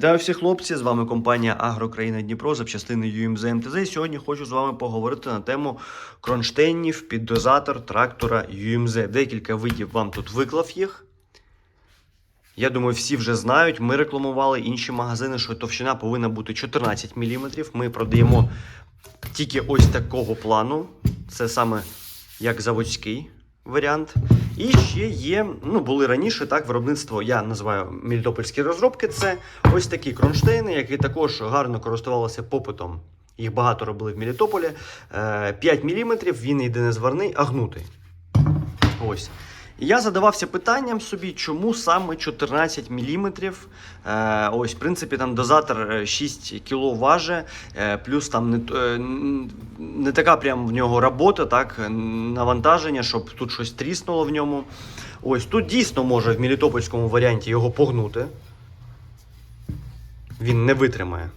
Вітаю всіх хлопці, з вами компанія Агрокраїна Дніпро запчастини UMZ МТЗ. Сьогодні хочу з вами поговорити на тему кронштейнів під дозатор трактора UMZ. Декілька видів вам тут виклав їх. Я думаю, всі вже знають. Ми рекламували інші магазини, що товщина повинна бути 14 мм. Ми продаємо тільки ось такого плану. Це саме як заводський варіант. І ще є, ну були раніше так, виробництво, я називаю мелітопольські розробки. Це ось такі кронштейни, які також гарно користувалися попитом. Їх багато робили в Мілітополі. Е, 5 мм, він єдине не зварний, а гнутий. Ось. Я задавався питанням собі, чому саме 14 мм. Е, ось, в принципі, там дозатор е, 6 кг важить, е, плюс там не, е, не така прям в нього робота, так, е, навантаження, щоб тут щось тріснуло в ньому. Ось тут дійсно може в мелітопольському варіанті його погнути. Він не витримає.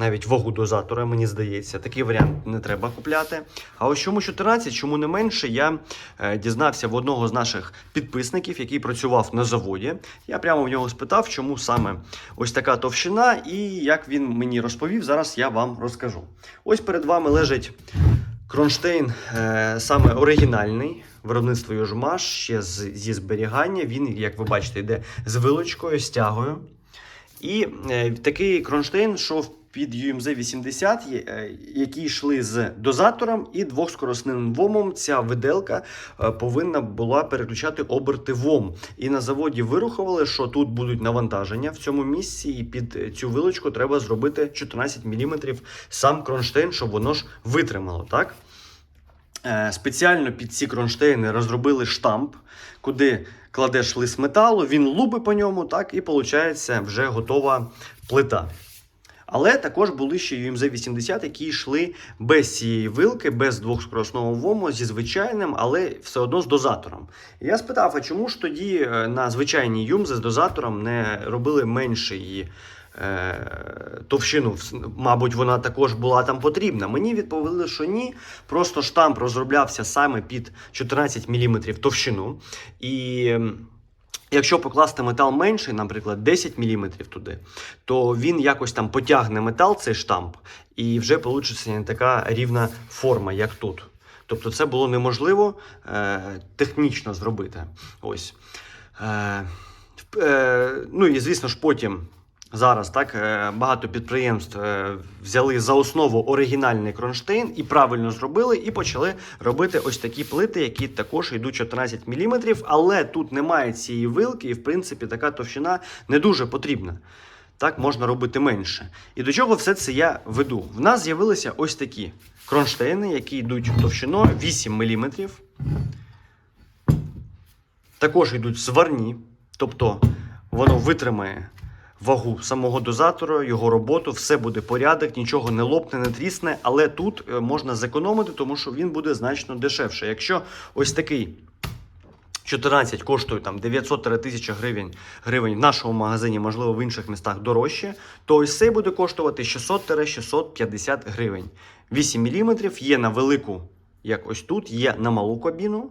Навіть вагу дозатора, мені здається, такий варіант не треба купляти. А ось чому 14, чому не менше, я е, дізнався в одного з наших підписників, який працював на заводі. Я прямо в нього спитав, чому саме ось така товщина, і як він мені розповів, зараз я вам розкажу. Ось перед вами лежить кронштейн, е, саме оригінальний. Виробництво Йожмаш ще з, зі зберігання. Він, як ви бачите, йде з вилочкою, з тягою. І е, такий кронштейн йшов під UMZ 80, е, які йшли з дозатором і двохскоросним вомом. Ця виделка е, повинна була переключати оберти вом. І на заводі вирухували, що тут будуть навантаження в цьому місці, і під цю вилочку треба зробити 14 мм сам кронштейн, щоб воно ж витримало. так? Е, Спеціально під ці кронштейни розробили штамп, куди кладеш лист металу, він лупи по ньому, так, і виходить вже готова плита. Але також були ще UMZ 80, які йшли без цієї вилки, без двохскоросного вому, зі звичайним, але все одно з дозатором. Я спитав, а чому ж тоді е, на звичайній UMZ з дозатором не робили менше її е, товщину? Мабуть, вона також була там потрібна. Мені відповіли, що ні. Просто штамп розроблявся саме під 14 мм товщину. І. Якщо покласти метал менший, наприклад, 10 мм туди, то він якось там потягне метал, цей штамп, і вже вийде не така рівна форма, як тут. Тобто це було неможливо е, технічно зробити. Ось. Е, е, ну і звісно ж потім. Зараз так е, багато підприємств е, взяли за основу оригінальний кронштейн і правильно зробили, і почали робити ось такі плити, які також йдуть 14 мм, але тут немає цієї вилки, і в принципі така товщина не дуже потрібна. Так можна робити менше. І до чого все це я веду? В нас з'явилися ось такі кронштейни, які йдуть товщиною 8 мм. Також йдуть сварні, тобто воно витримає вагу самого дозатора, його роботу, все буде порядок, нічого не лопне, не трісне, але тут е, можна зекономити, тому що він буде значно дешевше. Якщо ось такий 14 коштує там 900-1000 гривень, гривень в нашому магазині, можливо, в інших містах дорожче, то ось цей буде коштувати 600-650 гривень. 8 мм є на велику, як ось тут, є на малу кабіну.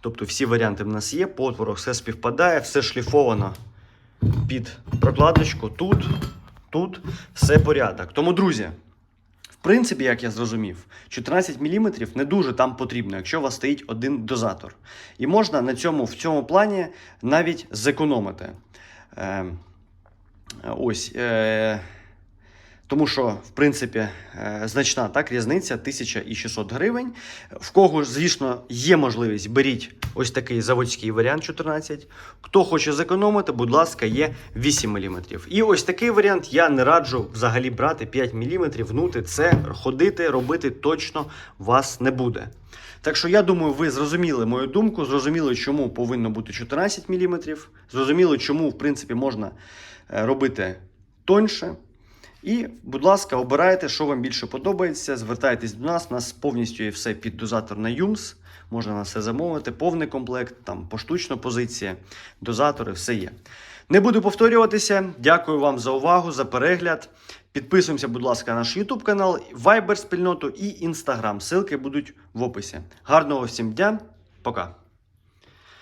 Тобто всі варіанти в нас є, по отворах все співпадає, все шліфовано під прокладочку. Тут, тут все порядок. Тому, друзі, в принципі, як я зрозумів, 14 мм не дуже там потрібно, якщо у вас стоїть один дозатор. І можна на цьому, в цьому плані навіть зекономити. Е, ось. Е, тому що, в принципі, е, значна так різниця 1600 гривень. В кого, звісно, є можливість, беріть ось такий заводський варіант 14. Хто хоче зекономити, будь ласка, є 8 мм. І ось такий варіант я не раджу взагалі брати 5 мм, гнути це, ходити, робити точно вас не буде. Так що я думаю, ви зрозуміли мою думку, зрозуміли, чому повинно бути 14 мм, зрозуміли, чому, в принципі, можна е, робити тоньше. І, будь ласка, обирайте, що вам більше подобається. Звертайтесь до нас. У нас повністю є все під дозатор на ЮМС. Можна на все замовити, повний комплект, там поштучна позиція, дозатори, все є. Не буду повторюватися. Дякую вам за увагу, за перегляд. Підписуємося, будь ласка, на наш YouTube канал, Viber спільноту і Instagram. Ссылки будуть в описі. Гарного всім дня. Пока.